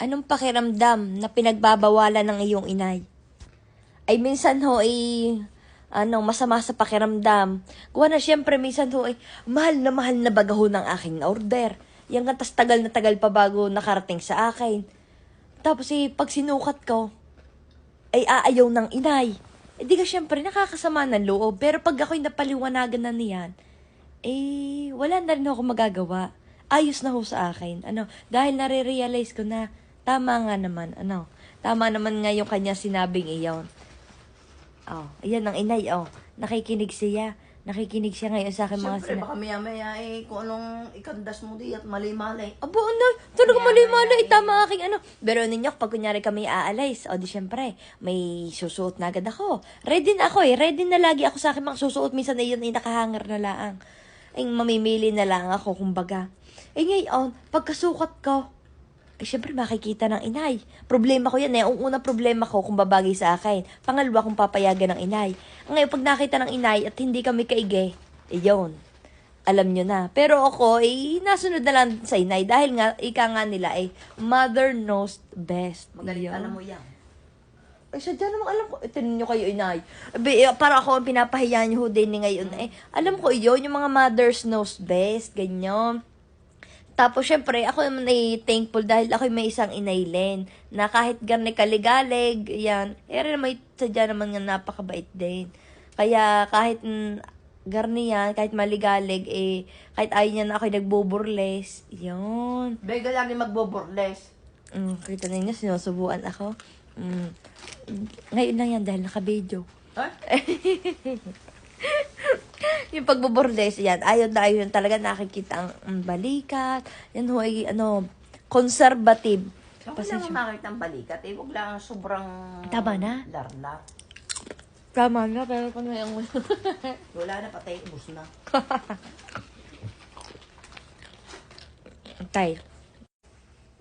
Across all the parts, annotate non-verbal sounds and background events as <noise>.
Anong pakiramdam na pinagbabawalan ng iyong inay? Ay minsan ho ay ano, masama sa pakiramdam. Kuha na siyempre minsan ho ay mahal na mahal na bagaho ng aking order. Yang nga tas tagal na tagal pa bago nakarating sa akin. Tapos eh, pag sinukat ko, ay aayaw ng inay. Eh di ka siyempre nakakasama ng loob. Pero pag ako'y napaliwanagan na niyan, eh wala na rin ako magagawa. Ayos na ho sa akin. Ano, dahil nare-realize ko na tama nga naman, ano, tama naman nga yung kanya sinabing iyon. Oh, ayan ang inay, oh. Nakikinig siya. Nakikinig siya ngayon sa akin mga Siyempre, sina... baka maya-maya eh, kung anong ikandas mo di at mali-mali. Abo, ano, talaga mali-mali, tama aking ano. Pero ninyo, pag kunyari kami aalis, o di syempre, may susuot na agad ako. Ready na ako eh, ready na lagi ako sa akin mga susuot. Minsan na yun ay nakahanger na lang. Ay, mamimili na lang ako, kumbaga. Eh ngayon, pagkasukat ko, ay syempre makikita ng inay. Problema ko yan eh. Ang unang problema ko kung babagay sa akin. Pangalawa kung papayagan ng inay. Ngayon, pag nakita ng inay at hindi kami kaige, eh yun. Alam nyo na. Pero ako, eh, nasunod na lang sa inay. Dahil nga, ika nga nila, eh, mother knows best. Magaling alam mo yan. Ay, sadya namang alam ko. Eh, tinan nyo kayo, inay. Be, eh, para ako ang pinapahiya nyo din ngayon. Eh, alam ko yun, yung mga mothers knows best, ganyan. Tapos, syempre, ako naman ay thankful dahil ako may isang inaylen na kahit ganay kaligalig, yan, eh, naman, sadya naman nga napakabait din. Kaya, kahit mm, garni yan, kahit maligalig, eh, kahit ayaw niya na ako nagboburles, yun. Bega lagi magboborles. Mm, kita ninyo, sinusubuan ako. Mm. Ngayon lang yan dahil naka-video. Ha? <laughs> yung pagbobordes, yan, ayaw na ayaw yan talaga nakikita ang mm, balikat. Yan ho ay, ano, conservative. Kung wala mo makita ang balikat, eh, huwag lang sobrang... Tama na. Larlar. Tama na, pero kung yung... <laughs> Wala na, patay, ubus na. <laughs> Tay.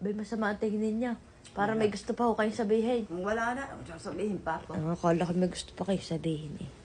Bay, masama ang tingin niya. Para may gusto pa ako kayong sabihin. Wala na, sasabihin pa ako. Ang akala ko may gusto pa kayo sabihin eh.